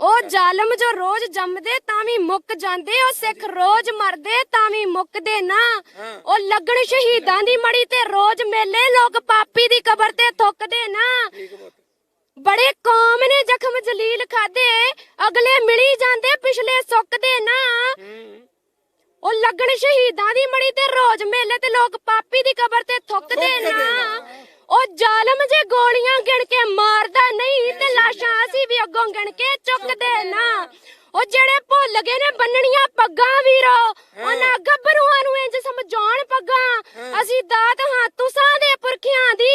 ਉਹ ਜ਼ਾਲਮ ਜੋ ਰੋਜ਼ ਜੰਮਦੇ ਤਾਂ ਵੀ ਮੁੱਕ ਜਾਂਦੇ ਉਹ ਸਿੱਖ ਰੋਜ਼ ਮਰਦੇ ਤਾਂ ਵੀ ਮੁੱਕਦੇ ਨਾ। ਉਹ ਲੱਗਣ ਸ਼ਹੀਦਾਂ ਦੀ ਮੜੀ ਤੇ ਰੋਜ਼ ਮੇਲੇ ਲੋਕ ਪਾਪੀ ਦੀ ਕਬਰ ਤੇ ਥੁੱਕਦੇ ਨਾ। ਬੜੇ ਕੌਮ ਨੇ ਜ਼ਖਮ ਜਲੀਲ ਖਾਦੇ ਅਗਲੇ ਮਿਲੀ ਜਾਂਦੇ ਪਿਛਲੇ ਸੁੱਕਦੇ ਨਾ। ਉਹ ਲੱਗਣ ਸ਼ਹੀਦਾਂ ਦੀ ਮੜੀ ਤੇ ਰੋਜ਼ ਮੇਲੇ ਤੇ ਲੋਕ ਪਾਪੀ ਦੀ ਕਬਰ ਤੇ ਥੁੱਕਦੇ ਨਾ। ਉਹ ਜ਼ਾਲਮ ਜੇ ਗੋਲੀਆਂ ਗਿਣ ਕੇ ਮਾਰਦਾ ਨਹੀਂ ਤੇ ਲਾਸ਼ਾਂ ਅਸੀਂ ਵੀ ਅੱਗੋਂ ਗਿਣ ਕੇ ਚੁੱਕਦੇ ਨਾ। ਉਹ ਜਿਹੜੇ ਭੁੱਲ ਗਏ ਨੇ ਬੰਨਣੀਆਂ ਪੱਗਾਂ ਵੀਰੋ ਉਹਨਾਂ ਗੱਭਰੂਆਂ ਨੂੰ ਇੰਜ ਸਮਝਾਉਣ ਪੱਗਾਂ। ਅਸੀਂ ਦਾਤ ਹਾਂ ਤੁਸਾਂ ਦੇ ਪੁਰਖਿਆਂ ਦੀ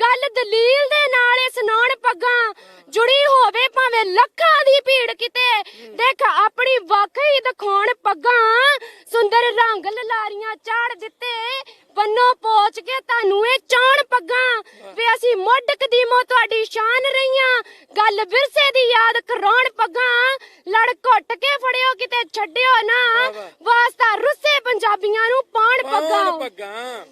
ਗੱਲ ਦਲੀਲ ਦੇ ਨਾਲ ਇਹ ਸੁਣਾਉਣ ਪੱਗਾਂ ਜੁੜੀ ਹੋਵੇ ਭਾਵੇਂ ਲੱਖਾਂ ਦੀ ਭੀੜ ਕਿਤੇ ਦੇਖ ਆਪਣੀ ਵਾਕਈ ਦਿਖਾਉਣ ਪੱਗਾਂ ਸੁੰਦਰ ਰੰਗ ਲਲਾਰੀਆਂ ਚਾੜ ਦਿੱਤੇ ਬੰਨੋ ਪੋਚ ਕੇ ਤੁਹਾਨੂੰ ਇਹ ਚਾਣ ਪੱਗਾਂ ਵੀ ਅਸੀਂ ਮੁੱਢ ਕਦੀਮੋਂ ਤੁਹਾਡੀ ਸ਼ਾਨ ਰਹੀਆਂ ਗੱਲ ਵਿਰਸੇ ਦੀ ਯਾਦ ਕਰਾਉਣ ਪੱਗਾਂ ਲੜ ਘੁੱਟ ਕੇ ਫੜਿਓ ਕਿਤੇ ਛੱਡਿਓ ਨਾ। ਵਾਸਤਾ ਰੁੱਸੇ ਪੰਜਾਬੀਆਂ ਨੂੰ ਪਾਣ ਪੱਗਾਂ।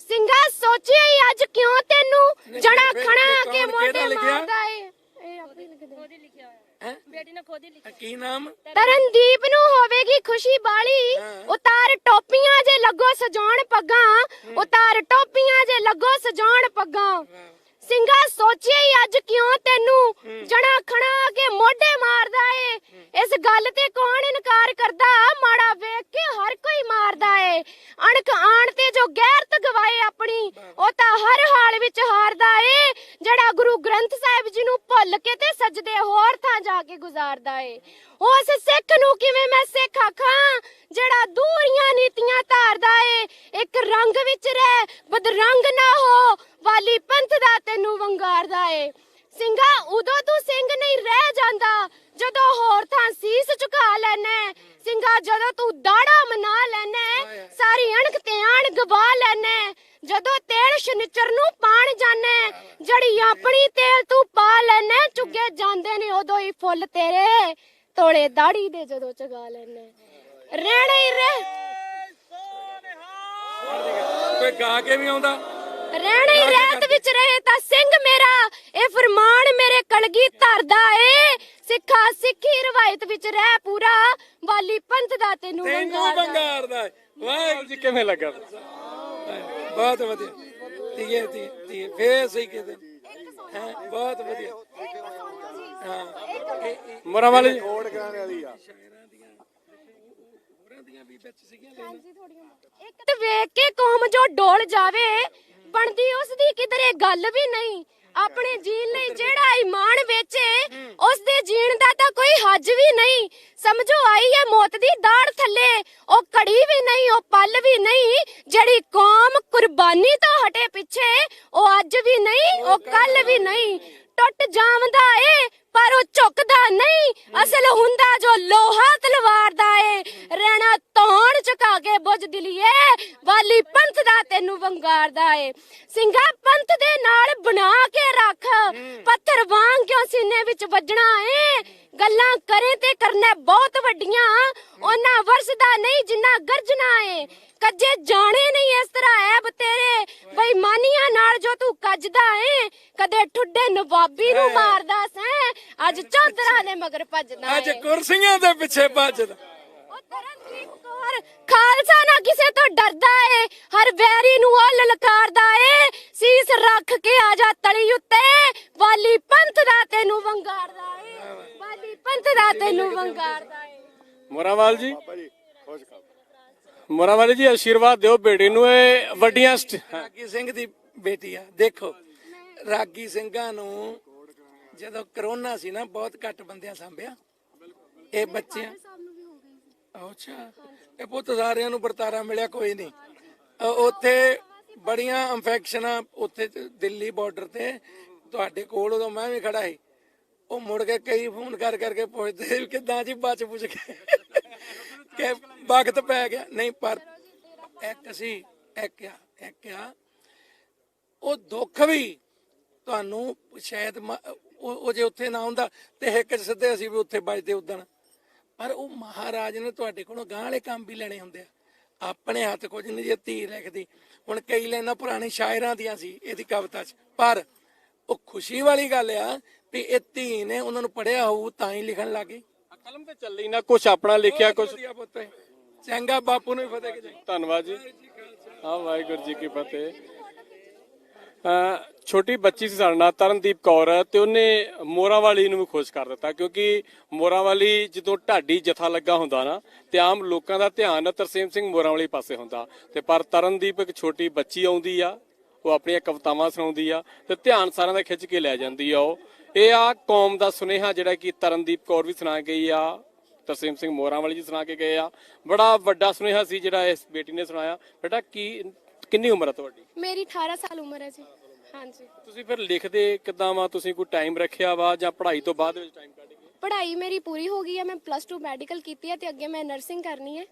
ਸਿੰਘਾ ਸੋਚਿਆ ਹੀ ਅੱਜ ਕਿਉਂ ਤੈਨੂੰ? ਜਣਾ ਖਣਾ ਕੇ ਮੋਢੇ? ਮਾਰਦਾ ਏ? ਇਹ ਆਪੇ ਲਿਖਦੇ ਖੁਦ ਹੀ ਲਿਖਿਆ ਹੋਇਆ। ਹੈ? ਬੇਟੀ ਨੇ ਖੁਦ ਹੀ ਲਿਖਿਆ। ਕੀ ਨਾਮ? ਤਰਨਦੀਪ ਨੂੰ ਹੋਵੇਗੀ ਖੁਸ਼ੀ ਬਾਲੀ। ਉਤਾਰ ਟੋਪੀਆਂ ਜੇ ਲੱਗੋ ਸਜਾਉਣ ਪੱਗਾਂ। ਉਤਾਰ ਟੋਪੀਆਂ ਜੇ ਲੱਗੋ ਸਜਾਉਣ ਪੱਗਾਂ। ਸਿੰਘਾ ਸੋਚਿਆ ਹੀ ਅੱਜ ਕਿਉਂ ਤੈਨੂੰ? ਜਣਾ ਖਣਾ ਕੇ ਮੋਢੇ ਮਾਰਦਾ ਏ। ਇਸ ਗੱਲ ਤੇ ਕੌਣ ਇਨਕਾਰ ਕਰਦਾ? ਮਾੜਾ ਵੇਖ ਕੇ ਹਰ ਕੋਈ ਮਾਰਦਾ ਏ। ਅਣਖ ਆਣ ਤੇ ਜੋ ਗੈਰਤ ਗਵਾਏ ਆਪਣੀ ਉਹ ਤਾਂ ਹਰ ਹਾਲ ਵਿੱਚ ਹਾਰਦਾ ਏ। ਜਿਹੜਾ ਗੁਰੂ ਗ੍ਰੰਥ ਸਾਹਿਬ ਜੀ ਨੂੰ ਭੁੱਲ ਕੇ ਤੇ ਸਜਦੇ ਹੋਰ ਥਾਂ ਜਾ ਕੇ ਗੁਜ਼ਾਰਦਾ ਏ। ਉਸ ਸਿੱਖ ਨੂੰ ਕਿਵੇਂ ਮੈਂ ਸਿੱਖ ਆਖਾਂ? ਜਿਹੜਾ ਦੂਰੀਆਂ ਨੀਤੀਆਂ ਧਾਰਦਾ ਏ। ਇੱਕ ਰੰਗ ਵਿੱਚ ਰਹਿ ਬਦਰੰਗ ਨਾ ਹੋ। ਵਾਲੀ ਪੰਥ ਦਾ ਤੈਨੂੰ ਵੰਗਾਰਦਾ ਏ। ਸਿੰਘਾ ਉਦੋਂ ਤੂੰ ਸਿੰਘ ਨਹੀਂ ਰਹਿ ਜਾਂਦਾ ਜਦੋਂ ਹੋਰ ਥਾਂ ਸੀਸ ਝੁਕਾ ਲੈਣਾ ਸਿੰਘਾ ਜਦੋਂ ਤੂੰ ਦਾੜਾ ਮਨਾ ਲੈਣਾ ਸਾਰੀ ਅਣਖ ਤੇ ਆਣ ਗਵਾ ਲੈਣਾ ਜਦੋਂ ਤੇਲ ਸ਼ਨਿਚਰ ਨੂੰ ਪਾਣ ਜਾਣਾ ਜੜੀ ਆਪਣੀ ਤੇਲ ਤੂੰ ਪਾ ਲੈਣਾ ਚੁੱਗੇ ਜਾਂਦੇ ਨੇ ਉਦੋਂ ਹੀ ਫੁੱਲ ਤੇਰੇ ਤੋੜੇ ਦਾੜੀ ਦੇ ਜਦੋਂ ਚਗਾ ਲੈਣਾ ਰਹਿਣਾ ਹੀ ਰਹਿ। ਕੋਈ ਗਾ ਕੇ ਵੀ ਆਉਂਦਾ? ਰਹਿਣਾ ਹੀ ਰਹਿਤ ਵਿੱਚ ਰਹੇ ਤਾਂ ਸਿੰਘ ਮੇਰਾ ਇਹ ਫਰਮਾਨ ਮੇਰੇ ਕਲਗੀ ਧਰਦਾ ਏ। ਸਿੱਖਾ ਸਿੱਖੀ ਰਵਾਇਤ ਵਿੱਚ ਰਹਿ ਪੂਰਾ ਵਾਲੀ ਪੰਥ ਦਾ ਤੈਨੂੰ ਤੈਨੂੰ ਵੰਗਾਰਦਾ। ਬੰਗਾਰ ਦਾ ਵਾਹਿਗੁਰੂ ਜੀ ਕਿਵੇਂ ਲੱਗਾ? ਬਹੁਤ ਵਧੀਆ। ਤੀਏ ਤੀਏ ਤੀਏ ਫੇਰ ਸਹੀ ਕਹਿੰਦੇ। ਹੈ ਬਹੁਤ ਵਧੀਆ। ਹਾਂ। ਮਰਾਂ ਵਾਲੇ ਜੀ। ਇੱਕ ਤੇ ਵੇਖ ਕੇ ਕੌਮ ਜੋ ਡੋਲ ਜਾਵੇ ਬਣਦੀ ਉਸ ਦੀ ਕਿਧਰੇ ਗੱਲ ਵੀ ਨਹੀਂ। ਆਪਣੇ ਜੀਣ ਲਈ ਜਿਹੜਾ ਈਮਾਨ ਵੇਚੇ ਉਸ ਦੇ ਜੀਣ ਦਾ ਤਾਂ ਕੋਈ ਹੱਜ ਵੀ ਨਹੀਂ। ਸਮਝੋ, ਆਈ ਹੈ ਮੌਤ ਦੀ ਦਾੜ ਥੱਲੇ। ਉਹ ਕੜੀ ਵੀ ਨਹੀਂ, ਉਹ ਪਲ ਵੀ ਨਹੀਂ। ਜਿਹੜੀ ਕੌਮ ਕੁਰਬਾਨੀ ਤੋਂ ਹਟੇ ਪਿੱਛੇ, ਉਹ ਅੱਜ ਵੀ ਨਹੀਂ, ਉਹ ਕੱਲ ਵੀ ਨਹੀਂ। ਟੁੱਟ ਜਾਵਦਾ ਏ ਪਰ ਉਹ ਝੁਕਦਾ ਨਹੀਂ। ਅਸਲ ਹੁੰਦਾ ਜੋ ਲੋਹਾ ਤਲਵਾਰ ਦਾ ਏ। ਰਹਿਣਾ ਤੌਣ ਝੁਕਾ ਕੇ ਬੁੱਝ ਦਿਲੀਏ। ਵਾਲੀ ਪੰਥ ਦਾ ਤੈਨੂੰ ਵੰਗਾਰਦਾ ਏ। ਸਿੰਘਾ ਪੰਥ ਦੇ ਨਾਲ ਬਣਾ ਕੇ ਰੱਖ। ਪੱਥਰ ਵਾਂਗ ਕਿਉਂ ਸੀਨੇ ਵਿੱਚ ਵੱਜਣਾ ਏ? ਗੱਲਾਂ ਕਰੇ ਤੇ ਕਰਨਾ ਬਹੁਤ ਵੱਡੀਆਂ। ਉਹਨਾਂ ਵਰਸਦਾ ਨਹੀਂ ਜਿੰਨਾ ਗਰਜਣਾ ਏ। ਕੱਜੇ ਜਾਣੇ ਨਹੀਂ ਇਸ ਤਰ੍ਹਾਂ ਐਬ ਤੇਰੇ। ਬੇਈਮਾਨੀਆਂ ਨਾਲ ਜੋ ਤੂੰ ਕੱਜਦਾ ਏ ਕਦੇ ਠੁੱਡੇ ਨਵਾਬੀ ਨੂੰ ਮਾਰਦਾ ਸੈਂ। ਅੱਜ ਚੌਧਰਾਂ ਦੇ ਮਗਰ ਭੱਜਦਾ ਅੱਜ ਕੁਰਸੀਆਂ ਦੇ ਪਿੱਛੇ ਭੱਜਦਾ। ਉਹ ਕੌਰ ਖਾਲਸਾ ਨਾ ਕਿਸੇ ਤੋਂ ਡਰਦਾ ਏ ਹਰ ਵੈਰੀ ਨੂੰ ਉਹ ਲਲਕਾਰਦਾ ਏ। ਸੀਸ ਰੱਖ ਕੇ ਆ ਜਾ ਤਲੀ ਉੱਤੇ ਵਾਲੀ ਪੰਥ ਦਾ ਤੈਨੂੰ ਵੰਗਾਰਦਾ ਏ। ਵਾਲੀ ਪੰਥ ਦਾ ਤੈਨੂੰ ਵੰਗਾਰਦਾ ਏ। ਮੋਰਾਵਾਲ ਜੀ। ਮੋਰਾਵਾਲ ਜੀ ਆਸ਼ੀਰਵਾਦ ਦਿਓ ਬੇੜੀ ਨੂੰ ਇਹ ਵੱਡੀਆਂ ਰਾਗੀ ਸਿੰਘ ਦੀ ਬੇਟੀ ਆ ਦੇਖੋ। ਰਾਗੀ ਸਿੰਘਾਂ ਨੂੰ ਜਦੋਂ ਕਰੋਨਾ ਸੀ ਨਾ ਬਹੁਤ ਘੱਟ ਬੰਦਿਆਂ ਸੰਭਿਆ। ਇਹ ਬੱਚਿਆਂ ਅੱਛਾ। ਇਹ ਪੁੱਤ ਸਾਰਿਆਂ ਨੂੰ ਵਰਤਾਰਾ ਮਿਲਿਆ, ਕੋਈ ਨਹੀਂ। ਅ- ਉੱਥੇ ਬੜੀਆਂ ਇਨਫੈਕਸ਼ਨਾਂ ਉੱਥੇ ਤੇ ਦਿੱਲੀ ਬਾਰਡਰ ਤੇ। ਤੁਹਾਡੇ ਕੋਲ ਉਦੋਂ ਮੈਂ ਵੀ ਖੜਾ ਸੀ। ਉਹ ਮੁੜ ਕੇ ਕਈ ਫੋਨ ਕਰ ਕਰਕੇ ਪੁੱਛਦੇ ਵੀ ਜੀ ਬਚ ਪੁੱਛ ਕੇ। ਕਿ ਵਕਤ ਪੈ ਗਿਆ। ਨਹੀਂ, ਪਰ ਇੱਕ ਸੀ, ਇੱਕ ਆ ਇੱਕ ਆ। ਉਹ ਦੁੱਖ ਵੀ ਤੁਹਾਨੂੰ ਸ਼ਾਇਦ ਮ- ਉਹ ਉਹ ਜੇ ਉੱਥੇ ਨਾ ਹੁੰਦਾ ਤੇ ਇੱਕ ਸਿੱਧੇ ਅਸੀਂ ਵੀ ਉੱਥੇ ਵੱਜਦੇ ਉਦਣ। ਪਰ ਉਹ ਮਹਾਰਾਜ ਨੇ ਤੁਹਾਡੇ ਕੋਲੋਂ ਗਾਂ ਵਾਲੇ ਕੰਮ ਵੀ ਲੈਣੇ ਹੁੰਦੇ ਆ। ਆਪਣੇ ਹੱਥ ਕੁਝ ਨਹੀਂ ਜੇ ਧੀ ਲਿਖਦੀ ਹੁਣ ਕਈ ਲਾਈਨਾਂ ਪੁਰਾਣੇ ਸ਼ਾਇਰਾਂ ਦੀਆਂ ਸੀ ਇਹਦੀ ਕਵਿਤਾ 'ਚ। ਪਰ ਉਹ ਖੁਸ਼ੀ ਵਾਲੀ ਗੱਲ ਆ ਵੀ ਇਹ ਧੀ ਨੇ ਉਹਨਾਂ ਨੂੰ ਪੜਿਆ ਹੋਊ ਤਾਂ ਹੀ ਲਿਖਣ ਲੱਗੀ ਕਲਮ ਤੇ ਚੱਲੀ ਨਾ ਕੁਝ ਆਪਣਾ ਲਿਖਿਆ ਕੁਝ। ਚੰਗਾ ਬਾਪੂ ਨੂੰ ਵੀ ਫਤਿਹ ਧੰਨਵਾਦ ਜੀ। ਹਾਂ ਵਾਹਿਗੁਰੂ ਜੀ ਕੀ ਫਤਿਹ। ਛੋਟੀ ਬੱਚੀ ਸੀ ਸਾਡੇ ਨਾਲ, ਤਰਨਦੀਪ ਕੌਰ, ਤੇ ਉਹਨੇ ਮੋਰਾਵਾਲੀ ਨੂੰ ਵੀ ਖੁਸ਼ ਕਰ ਦਿੱਤਾ, ਕਿਉਂਕਿ ਮੋਰਾਵਾਲੀ ਜਦੋਂ ਢਾਡੀ ਜਥਾ ਲੱਗਾ ਹੁੰਦਾ ਨਾ, ਤੇ ਆਮ ਲੋਕਾਂ ਦਾ ਧਿਆਨ ਤਰਸੇਮ ਸਿੰਘ ਮੋਰਾਵਾਲੀ ਪਾਸੇ ਹੁੰਦਾ। ਤੇ ਪਰ ਤਰਨਦੀਪ ਇੱਕ ਛੋਟੀ ਬੱਚੀ ਆਉਂਦੀ ਆ, ਉਹ ਆਪਣੀਆਂ ਕਵਿਤਾਵਾਂ ਸੁਣਾਉਂਦੀ ਆ, ਤੇ ਧਿਆਨ ਸਾਰਿਆਂ ਦਾ ਖਿੱਚ ਕੇ ਲੈ ਜਾਂਦੀ ਆ ਉਹ। ਇਹ ਆ ਕੌਮ ਦਾ ਸੁਨੇਹਾ ਜਿਹੜਾ ਕਿ ਤਰਨਦੀਪ ਕੌਰ ਵੀ ਸੁਣਾ ਗਈ ਆ, ਤਰਸੇਮ ਸਿੰਘ ਮੋਰਾਵਾਲੀ ਜੀ ਸੁਣਾ ਕੇ ਗਏ ਆ। ਬੜਾ ਵੱਡਾ ਸੁਨੇਹਾ ਸੀ ਜਿਹੜਾ ਇਸ ਬੇਟੀ ਨੇ ਸੁਣਾਇਆ। ਬੇਟਾ, ਕੀ ਕਿੰਨੀ ਉਮਰ ਹੈ ਤੁਹਾਡੀ? ਮੇਰੀ 18 ਸਾਲ ਉਮਰ ਹੈ ਜੀ। ਹਾਂਜੀ। ਤੁਸੀਂ ਫਿਰ ਲਿਖਦੇ ਕਿਦਾਂ ਵਾ? ਤੁਸੀਂ ਕੋਈ ਟਾਈਮ ਰੱਖਿਆ ਵਾ ਜਾਂ ਪੜ੍ਹਾਈ ਤੋਂ ਬਾਅਦ ਵਿੱਚ ਟਾਈਮ ਕੱਢ ਕੇ ਪੜ੍ਹਾਈ ਮੇਰੀ ਪੂਰੀ ਹੋ ਗਈ ਹੈ। ਮੈਂ ਪਲੱਸ 2 ਮੈਡੀਕਲ ਕੀਤੀ ਹੈ ਤੇ ਅੱਗੇ ਮੈਂ ਨਰਸਿੰਗ ਕਰਨੀ ਹੈ।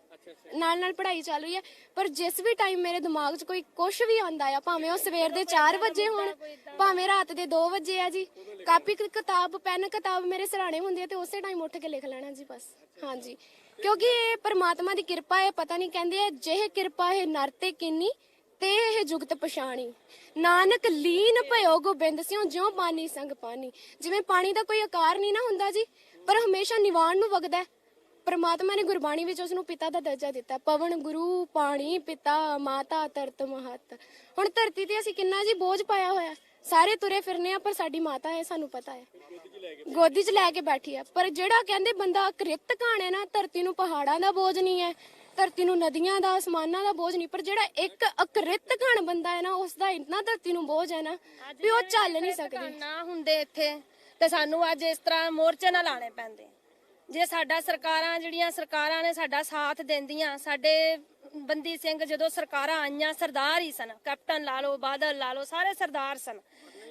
ਨਾਲ ਨਾਲ ਪੜ੍ਹਾਈ ਚੱਲ ਰਹੀ ਹੈ। ਪਰ ਜਿਸ ਵੀ ਟਾਈਮ ਮੇਰੇ ਦਿਮਾਗ 'ਚ ਕੋਈ ਕੁਝ ਵੀ ਆਉਂਦਾ ਆ ਭਾਵੇਂ ਉਹ ਸਵੇਰ ਦੇ 4 ਵਜੇ ਹੋਣ ਭਾਵੇਂ ਰਾਤ ਦੇ 2 ਵਜੇ ਆ ਜੀ ਕਾਪੀ ਕ- ਕਿਤਾਬ ਪੈਨ ਕਿਤਾਬ ਮੇਰੇ ਸਰਾਣੇ ਹੁੰਦੀ ਹੈ ਤੇ ਉਸੇ ਟਾਈਮ ਉੱਠ ਕੇ ਲਿਖ ਲੈਣਾ ਜੀ ਬਸ। ਹਾਂਜੀ। ਕਿਉਂਕਿ ਇਹ ਪਰਮਾਤਮਾ ਦੀ ਕਿਰਪਾ ਹੈ ਪਤਾ ਨਹੀਂ ਕਹਿੰਦੇ ਆ ਜਿਹੇ ਕਿਰਪਾ ਹੈ ਨਰ ਤੇ ਕਿੰਨੀ ਤੇ ਇਹ ਜੁਗਤ ਪਛਾਣੀ। ਨਾਨਕ ਲੀਨ ਭਇਓ ਗੋਬਿੰਦ ਸਿਉ, ਜਿਉ ਪਾਣੀ ਸੰਗ ਪਾਣੀ। ਜਿਵੇਂ ਪਾਣੀ ਦਾ ਕੋਈ ਆਕਾਰ ਨਹੀਂ ਨਾ ਹੁੰਦਾ ਜੀ, ਪਰ ਹਮੇਸ਼ਾ ਨਿਵਾਣ ਨੂੰ ਵਗਦਾ ਹੈ। ਪਰਮਾਤਮਾ ਨੇ ਗੁਰਬਾਣੀ ਵਿੱਚ ਉਸ ਨੂੰ ਪਿਤਾ ਦਾ ਦਰਜਾ ਦਿੱਤਾ। ਪਵਨ ਗੁਰੂ, ਪਾਣੀ, ਪਿਤਾ, ਮਾਤਾ ਤਰਤ ਮਹਤ। ਹੁਣ ਧਰਤੀ ਤੇ ਅਸੀਂ ਕਿੰਨਾ ਜੀ ਬੋਝ ਪਾਇਆ ਹੋਇਆ ਸਾਰੇ ਤੁਰੇ ਫਿਰਨੇ ਆ, ਪਰ ਸਾਡੀ ਮਾਤਾ ਹੈ, ਸਾਨੂੰ ਪਤਾ ਹੈ। ਗੋਦੀ 'ਚ ਲੈ ਕੇ ਬੈਠੀ ਆ ਪਰ ਜਿਹੜਾ ਕਹਿੰਦੇ ਬੰਦਾ ਕ੍ਰਿਤ ਘਾਣੇ ਨਾ, ਧਰਤੀ ਨੂੰ ਪਹਾੜਾਂ ਦਾ ਬੋਝ ਨਹੀਂ ਹੈ। ਧਰਤੀ ਨੂੰ ਨਦੀਆਂ ਦਾ ਅਸਮਾਨਾਂ ਦਾ ਬੋਝ ਨਹੀਂ ਪਰ ਜਿਹੜਾ ਇੱਕ ਅਕ੍ਰਿਤ ਘਣ ਬੰਦਾ ਹੈ ਨਾ ਉਸ ਦਾ ਇੰਨਾ ਧਰਤੀ ਨੂੰ ਬੋਝ ਹੈ ਨਾ ਵੀ ਉਹ ਚੱਲ ਨਹੀਂ ਸਕਦੀ। ਨਾ ਹੁੰਦੇ ਇੱਥੇ ਤੇ ਸਾਨੂੰ ਅੱਜ ਇਸ ਤਰ੍ਹਾਂ ਮੋਰਚੇ ਨਾਲ ਲਾਣੇ ਪੈਂਦੇ। ਜੇ ਸਾਡਾ ਸਰਕਾਰਾਂ ਜਿਹੜੀਆਂ ਸਰਕਾਰਾਂ ਨੇ ਸਾਡਾ ਸਾਥ ਦਿੰਦੀਆਂ ਸਾਡੇ ਬੰਦੀ ਸਿੰਘ ਜਦੋਂ ਸਰਕਾਰਾਂ ਆਈਆਂ ਸਰਦਾਰ ਹੀ ਸਨ। ਕੈਪਟਨ ਲਾ ਲਓ ਬਾਦਲ ਲਾ ਲਓ ਸਾਰੇ ਸਰਦਾਰ ਸਨ।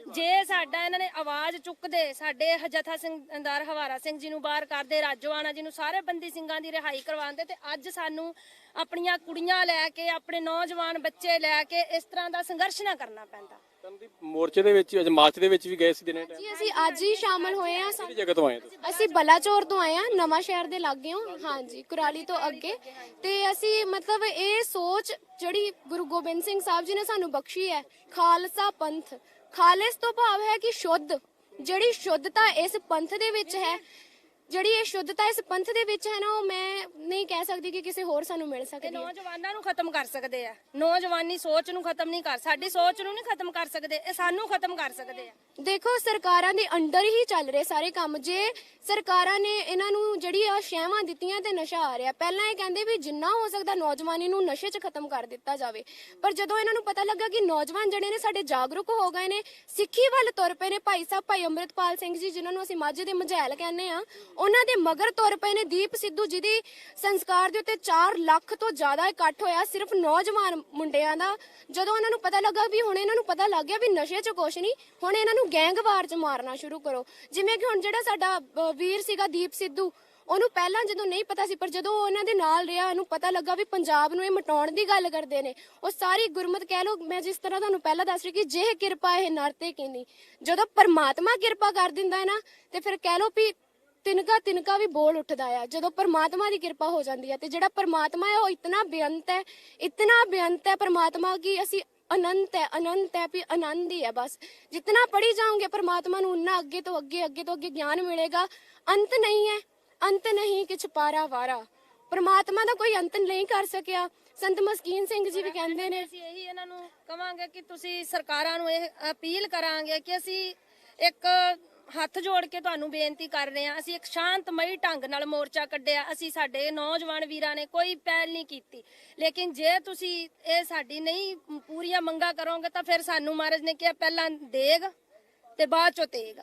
ਜੇ ਸਾਡਾ ਇਹਨਾਂ ਨੇ ਆਵਾਜ਼ ਚੁੱਕਦੇ ਸਾਡੇ ਜਥਾ ਸਿੰਘਦਾਰ ਹਵਾਰਾ ਸਿੰਘ ਜੀ ਨੂੰ ਬਾਹਰ ਕਰਦੇ ਰਾਜੋਆਣਾ ਜੀ ਨੂੰ ਸਾਰੇ ਬੰਦੀ ਸਿੰਘਾਂ ਦੀ ਰਿਹਾਈ ਕਰਵਾਉਂਦੇ ਤੇ ਅੱਜ ਸਾਨੂੰ ਆਪਣੀਆਂ ਕੁੜੀਆਂ ਲੈ ਕੇ ਆਪਣੇ ਨੌਜਵਾਨ ਬੱਚੇ ਲੈ ਕੇ ਇਸ ਤਰ੍ਹਾਂ ਦਾ ਸੰਘਰਸ਼ ਨਾ ਕਰਨਾ ਪੈਂਦਾ। ਮੋਰਚੇ ਦੇ ਵਿੱਚ ਅੱਜ ਮਾਰਚ ਦੇ ਵਿੱਚ ਵੀ ਗਏ ਸੀ ਦਿਨੇ ਟਾਈਮ ਜੀ ਅਸੀਂ ਅੱਜ ਹੀ ਸ਼ਾਮਲ ਹੋਏ ਆ ਕਿਹੜੀ ਜਗ੍ਹਾ ਤੋਂ ਆਏ ਤੁਸੀਂ? ਅਸੀਂ ਬਲਾਚੌਰ ਤੋਂ ਆਏ ਆ ਨਵਾਂ ਸ਼ਹਿਰ ਦੇ ਲਾਗੇੋਂ ਹਾਂਜੀ ਕੁਰਾਲੀ ਤੋਂ ਅੱਗੇ। ਤੇ ਅਸੀਂ ਮਤਲਬ ਇਹ ਸੋਚ ਜਿਹੜੀ ਗੁਰੂ ਗੋਬਿੰਦ ਸਿੰਘ ਸਾਹਿਬ ਜੀ ਨੇ ਸਾਨੂੰ ਬਖਸ਼ੀ ਹੈ ਖਾਲਸਾ ਪੰਥ। ਖਾਲਿਸ ਤੋਂ ਭਾਵ ਹੈ ਕਿ ਸ਼ੁੱਧ ਜਿਹੜੀ ਸ਼ੁੱਧਤਾ ਇਸ ਪੰਥ ਦੇ ਵਿੱਚ ਹੈ ਜਿਹੜੀ ਇਹ ਸ਼ੁੱਧਤਾ ਇਸ ਪੰਥ ਦੇ ਵਿੱਚ ਹੈ ਨਾ ਉਹ ਮੈਂ ਨਹੀਂ ਕਹਿ ਸਕਦੀ ਕਿ ਕਿਸੇ ਹੋਰ ਸਾਨੂੰ ਮਿਲ ਤੇ ਸਕਦੀ ਹੈ। ਨੌਜਵਾਨਾਂ ਨੂੰ ਖਤਮ ਕਰ ਸਕਦੇ ਆ। ਨੌਜਵਾਨੀ ਸੋਚ ਨੂੰ ਖਤਮ ਨਹੀਂ ਕਰ ਸਾਡੀ ਸੋਚ ਨੂੰ ਨਹੀਂ ਖਤਮ ਕਰ ਸਕਦੇ ਇਹ ਸਾਨੂੰ ਖਤਮ ਕਰ ਸਕਦੇ ਆ। ਦੇਖੋ ਸਰਕਾਰਾਂ ਦੇ ਅੰਡਰ ਹੀ ਚੱਲ ਰਹੇ ਸਾਰੇ ਕੰਮ। ਜੇ ਸਰਕਾਰਾਂ ਨੇ ਇਹਨਾਂ ਨੂੰ ਜਿਹੜੀ ਆ ਸ਼ਹਿਵਾਂ ਦਿੱਤੀਆਂ ਤੇ ਨਸ਼ਾ ਆ ਰਿਹਾ ਪਹਿਲਾਂ ਇਹ ਕਹਿੰਦੇ ਵੀ ਜਿੰਨਾ ਹੋ ਸਕਦਾ ਨੌਜਵਾਨੀ ਨੂੰ ਨਸ਼ੇ 'ਚ ਖਤਮ ਕਰ ਦਿੱਤਾ ਜਾਵੇ। ਪਰ ਜਦੋਂ ਇਹਨਾਂ ਨੂੰ ਪਤਾ ਲੱਗਾ ਕਿ ਨੌਜਵਾਨ ਜਿਹੜੇ ਨੇ ਸਾਡੇ ਜਾਗਰੂਕ ਹੋ ਗਏ ਨੇ ਸਿੱਖੀ ਵੱਲ ਤੁਰ ਪਏ ਨੇ ਭਾਈ ਸਾਹਿਬ ਭਾਈ ਅੰਮ੍ਰਿਤਪਾਲ ਸਿੰਘ ਜੀ ਜਿਨ੍ਹਾਂ ਨੂੰ ਅਸੀਂ ਮਾਝੇ ਦੇ ਮਝੈਲ ਕਹਿੰਦੇ ਆ ਉਹਨਾਂ ਦੇ ਮਗਰ ਤੁਰ ਪਏ ਨੇ ਦੀਪ ਸਿੱਧੂ ਜਿਹਦੀ ਸੰਸਕਾਰ ਦੇ ਉੱਤੇ 4 ਲੱਖ ਤੋਂ ਜ਼ਿਆਦਾ ਇਕੱਠ ਹੋਇਆ ਸਿਰਫ ਨੌਜਵਾਨ ਮੁੰਡਿਆਂ ਦਾ। ਜਦੋਂ ਉਹਨਾਂ ਨੂੰ ਪਤਾ ਲੱਗਾ ਵੀ ਹੁਣ ਇਹਨਾਂ ਨੂੰ ਪਤਾ ਲੱਗ ਗਿਆ ਵੀ ਨਸ਼ੇ 'ਚ ਕੁਛ ਨਹੀਂ, ਹੁਣ ਇਹਨਾਂ ਨੂੰ ਗੈਂਗਵਾਰ 'ਚ ਮਾਰਨਾ ਸ਼ੁਰੂ ਕਰੋ। ਜਿਵੇਂ ਕਿ ਹੁਣ ਜਿਹੜਾ ਸਾਡਾ ਵੀਰ ਸੀਗਾ ਦੀਪ ਸਿੱਧੂ, ਉਹਨੂੰ ਪਹਿਲਾਂ ਜਦੋਂ ਨਹੀਂ ਪਤਾ ਸੀ, ਪਰ ਜਦੋਂ ਉਹ ਉਹਨਾਂ ਦੇ ਨਾਲ ਰਿਹਾ, ਉਹਨੂੰ ਪਤਾ ਲੱਗਾ ਵੀ ਪੰਜਾਬ ਨੂੰ ਇਹ ਮਟਾਉਣ ਦੀ ਗੱਲ ਕਰਦੇ ਨੇ। ਉਹ ਸਾਰੀ ਗੁਰਮਤ ਕਹਿ ਲੋ ਮੈਂ ਜਿਸ ਤਰ੍ਹਾਂ ਤੁਹਾਨੂੰ ਪਹਿਲਾਂ ਦੱਸ ਰਹੀ ਕਿ ਜੇ ਕਿਰਪਾ ਇਹ ਨਰ ਤੇ ਕਿੰਨੀ ਜਦੋਂ ਪਰਮਾਤਮਾ ਕਿਰਪਾ ਕਰ ਦਿੰਦਾ ਹੈ ਨਾ, ਤੇ ਫਿਰ ਕਹਿ ਲੋ ਵੀ ਤਿਨਕਾ ਤਿਨਕਾ ਵੀ ਬੋਲ ਉੱਠਦਾ ਆ। ਜਦੋਂ ਪਰਮਾਤਮਾ ਦੀ ਕਿਰਪਾ ਹੋ ਜਾਂਦੀ ਹੈ ਤੇ ਜਿਹੜਾ ਪਰਮਾਤਮਾ ਹੈ ਉਹ ਇਤਨਾ ਬੇਅੰਤ ਹੈ, ਇਤਨਾ ਬੇਅੰਤ ਹੈ ਪਰਮਾਤਮਾ ਕਿ ਅਸੀਂ ਅਨੰਤ ਹੈ ਅਨੰਤ ਹੈ ਵੀ ਆਨੰਦ ਹੀ ਹੈ ਬਸ। ਜਿਤਨਾ ਪੜੀ ਜਾਓਗੇ ਪਰਮਾਤਮਾ ਨੂੰ, ਉਨਾ ਅੱਗੇ ਤੋਂ ਅੱਗੇ ਅੱਗੇ ਤੋਂ ਅੱਗੇ ਗਿਆਨ ਮਿਲੇਗਾ। ਅੰਤ ਨਹੀਂ ਹੈ, ਅੰਤ ਨਹੀਂ ਕਿਛ ਪਾਰਾ ਵਾਰਾ। ਪਰਮਾਤਮਾ ਦਾ ਕੋਈ ਅੰਤ ਨਹੀਂ ਕਰ ਸਕਿਆ। ਸੰਤ ਮਸਕੀਨ ਸਿੰਘ ਜੀ ਵੀ ਕਹਿੰਦੇ ਨੇ ਅਸੀਂ ਇਹੀ ਇਹਨਾਂ ਨੂੰ ਕਵਾਂਗੇ ਕਿ ਤੁਸੀਂ ਸਰਕਾਰਾਂ ਨੂੰ ਇਹ ਅਪੀਲ ਕਰਾਂਗੇ ਕਿ ਅਸੀਂ ਇੱਕ ਹੱਥ ਜੋੜ ਕੇ ਤੁਹਾਨੂੰ ਬੇਨਤੀ ਕਰ ਰਹੇ ਹਾਂ ਅਸੀਂ ਇੱਕ ਸ਼ਾਂਤਮਈ ਢੰਗ ਨਾਲ ਮੋਰਚਾ ਕੱਢਿਆ ਅਸੀਂ ਸਾਡੇ ਨੌਜਵਾਨ ਵੀਰਾਂ ਨੇ ਕੋਈ ਪਹਿਲ ਨਹੀਂ ਕੀਤੀ। ਲੇਕਿਨ ਜੇ ਤੁਸੀਂ ਇਹ ਸਾਡੀ ਨਹੀਂ ਪੂਰੀਆਂ ਮੰਗਾਂ ਕਰੋਗੇ ਤਾਂ ਫਿਰ ਸਾਨੂੰ ਮਹਾਰਾਜ ਨੇ ਕਿਹਾ ਪਹਿਲਾਂ ਦੇਗ ਤੇ ਬਾਅਦ ਚੋਂ ਤੇਗ।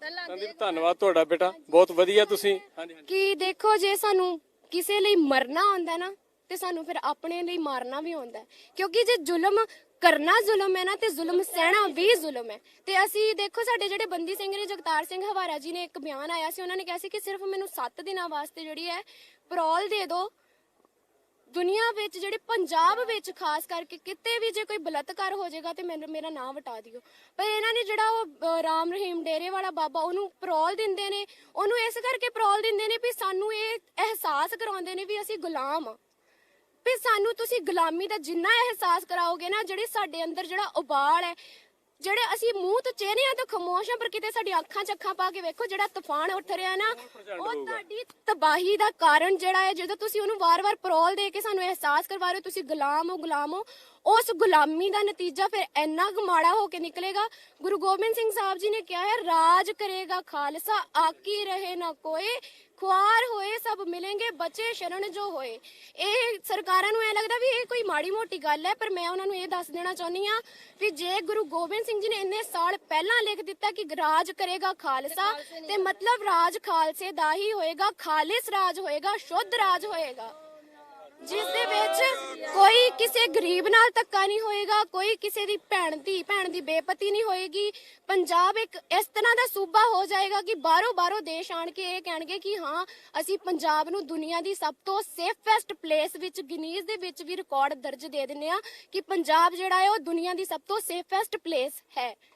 ਤਰਨਦੀਪ ਧੰਨਵਾਦ ਤੁਹਾਡਾ ਬੇਟਾ ਬਹੁਤ ਵਧੀਆ ਤੁਸੀਂ। ਹਾਂਜੀ ਹਾਂਜੀ। ਕਿ ਦੇਖੋ ਜੇ ਸਾਨੂੰ ਕਿਸੇ ਲਈ ਮਰਨਾ ਆਉਂਦਾ ਨਾ ਤੇ ਸਾਨੂੰ ਫਿਰ ਆਪਣੇ ਲਈ ਮਾਰਨਾ ਵੀ ਆਉਂਦਾ। ਕਿਉਂਕਿ ਜੇ ਜ਼ੁਲਮ ਕਰਨਾ ਜ਼ੁਲਮ ਹੈ ਨਾ ਤੇ ਜ਼ੁਲਮ ਸਹਿਣਾ ਵੀ ਜ਼ੁਲਮ ਹੈ। ਤੇ ਅਸੀਂ ਦੇਖੋ ਸਾਡੇ ਜਿਹੜੇ ਬੰਦੀ ਸਿੰਘ ਨੇ, ਜਗਤਾਰ ਸਿੰਘ ਹਵਾਰਾ ਜੀ ਨੇ ਇੱਕ ਬਿਆਨ ਆਇਆ ਸੀ, ਉਹਨਾਂ ਨੇ ਕਿਹਾ ਸੀ ਕਿ ਸਿਰਫ ਮੈਨੂੰ 7 ਦਿਨਾਂ ਵਾਸਤੇ ਜਿਹੜੀ ਹੈ ਪਰੋਲ ਦੇ ਦਿਓ। ਦੁਨੀਆ ਵਿੱਚ ਜਿਹੜੇ ਪੰਜਾਬ ਵਿੱਚ ਖਾਸ ਕਰਕੇ ਕਿਤੇ ਵੀ ਜੇ ਕੋਈ ਬਲਤਕਾਰ ਹੋ ਜਾਏਗਾ ਤੇ ਮੈਨੂੰ, ਮੇਰਾ ਨਾਂ ਵਟਾ ਦਿਓ। ਪਰ ਇਹਨਾਂ ਨੇ ਜਿਹੜਾ ਉਹ ਰਾਮ ਰਹੀਮ ਡੇਰੇ ਵਾਲਾ ਬਾਬਾ, ਉਹਨੂੰ ਪਰੋਲ ਦਿੰਦੇ ਨੇ। ਉਹਨੂੰ ਇਸ ਕਰਕੇ ਪਰੋਲ ਦਿੰਦੇ ਨੇ ਵੀ ਸਾਨੂੰ ਇਹ ਅਹਿਸਾਸ ਕਰਾਉਂਦੇ ਨੇ ਵੀ ਅਸੀਂ ਗੁਲਾਮ ਆ ਵੀ ਸਾਨੂੰ ਤੁਸੀਂ ਗੁਲਾਮੀ ਦਾ ਜਿੰਨਾ ਅਹਿਸਾਸ ਕਰਾਓਗੇ ਨਾ ਜਿਹੜੇ ਸਾਡੇ ਅੰਦਰ ਜਿਹੜਾ ਉਬਾਲ ਹੈ ਜਿਹੜੇ ਅਸੀਂ ਮੂੰਹ ਤੋਂ ਚਿਹਰਿਆਂ ਤੋਂ ਖਮੋਸ਼ ਆ ਪਰ ਕਿਤੇ ਸਾਡੀ ਅੱਖਾਂ 'ਚ ਅੱਖਾਂ ਪਾ ਕੇ ਵੇਖੋ ਜਿਹੜਾ ਤੂਫਾਨ ਉੱਠ ਰਿਹਾ ਨਾ ਉਹ ਤੁਹਾਡੀ ਤਬਾਹੀ ਦਾ ਕਾਰਨ ਜਿਹੜਾ ਹੈ ਜਦੋਂ ਤੁਸੀਂ ਉਹਨੂੰ ਵਾਰ-ਵਾਰ ਪਰੋਲ ਦੇ ਕੇ ਸਾਨੂੰ ਅਹਿਸਾਸ ਕਰਵਾ ਰਹੇ ਹੋ ਤੁਸੀਂ ਗੁਲਾਮ ਹੋ ਗੁਲਾਮ ਹੋ ਉਸ ਗੁਲਾਮੀ ਦਾ ਨਤੀਜਾ ਫਿਰ ਇੰਨਾ ਮਾੜਾ ਹੋ ਕੇ ਨਿਕਲੇਗਾ। ਗੁਰੂ ਗੋਬਿੰਦ ਸਿੰਘ ਸਾਹਿਬ ਜੀ ਨੇ ਕਿਹਾ ਹੈ, ਰਾਜ ਕਰੇਗਾ ਖਾਲਸਾ, ਆਕੀ ਰਹੇ ਨਾ ਕੋਈ ਖੁਆਰ ਹੋਏ ਸਭ ਮਿਲेंगे ਬਚੇ ਸ਼ਰਨ ਜੋ ਹੋਏ। ਇਹ ਸਰਕਾਰਾਂ ਨੂੰ ਐ ਲੱਗਦਾ ਵੀ ਇਹ ਕੋਈ ਮਾੜੀ ਮੋਟੀ ਗੱਲ ਹੈ, ਪਰ ਮੈਂ ਉਹਨਾਂ ਨੂੰ ਇਹ ਦੱਸ ਦੇਣਾ ਚਾਹੁੰਦੀ ਆ ਵੀ ਜੇ ਗੁਰੂ ਗੋਬਿੰਦ ਸਿੰਘ ਜੀ ਨੇ ਇੰਨੇ ਸਾਲ ਪਹਿਲਾਂ ਲਿਖ ਦਿੱਤਾ ਕਿ ਰਾਜ ਕਰੇਗਾ ਖਾਲਸਾ, ਤੇ ਮਤਲਬ ਰਾਜ ਖਾਲਸੇ ਦਾ ਹੀ ਹੋਏਗਾ, ਖਾਲਿਸ ਰਾਜ ਹੋਏਗਾ, ਸ਼ੁੱਧ ਰਾਜ ਹੋਏਗਾ, ਜਿਸ ਦੇ ਵਿੱਚ ਕਿਸੇ ਗਰੀਬ ਨਾਲ ਧੱਕਾ ਨਹੀਂ ਹੋਏਗਾ, ਕੋਈ ਕਿਸੇ ਦੀ ਭੈਣ ਦੀ ਭੈਣ ਦੀ ਬੇਪਤੀ ਨਹੀਂ ਹੋਏਗੀ। ਪੰਜਾਬ ਇੱਕ ਇਸ ਤਰ੍ਹਾਂ ਦਾ ਸੂਬਾ ਹੋ ਜਾਏਗਾ ਕਿ ਬਾਹਰੋਂ ਬਾਹਰੋਂ ਦੇਸ਼ ਆਣ ਕੇ ਇਹ ਕਹਿਣਗੇ ਕਿ ਹਾਂ, ਅਸੀਂ ਪੰਜਾਬ ਨੂੰ ਦੁਨੀਆ ਦੀ ਸਭ ਤੋਂ ਸੇਫੈਸਟ ਪਲੇਸ ਵਿੱਚ, ਗਿਨੀਜ਼ ਦੇ ਵਿੱਚ ਵੀ ਰਿਕਾਰਡ ਦਰਜ ਦੇ ਦਿੰਨੇ ਆ ਕਿ ਪੰਜਾਬ ਜਿਹੜਾ ਹੈ ਉਹ ਦੁਨੀਆ ਦੀ ਸਭ ਤੋਂ ਸੇਫੈਸਟ ਪਲੇਸ ਹੈ।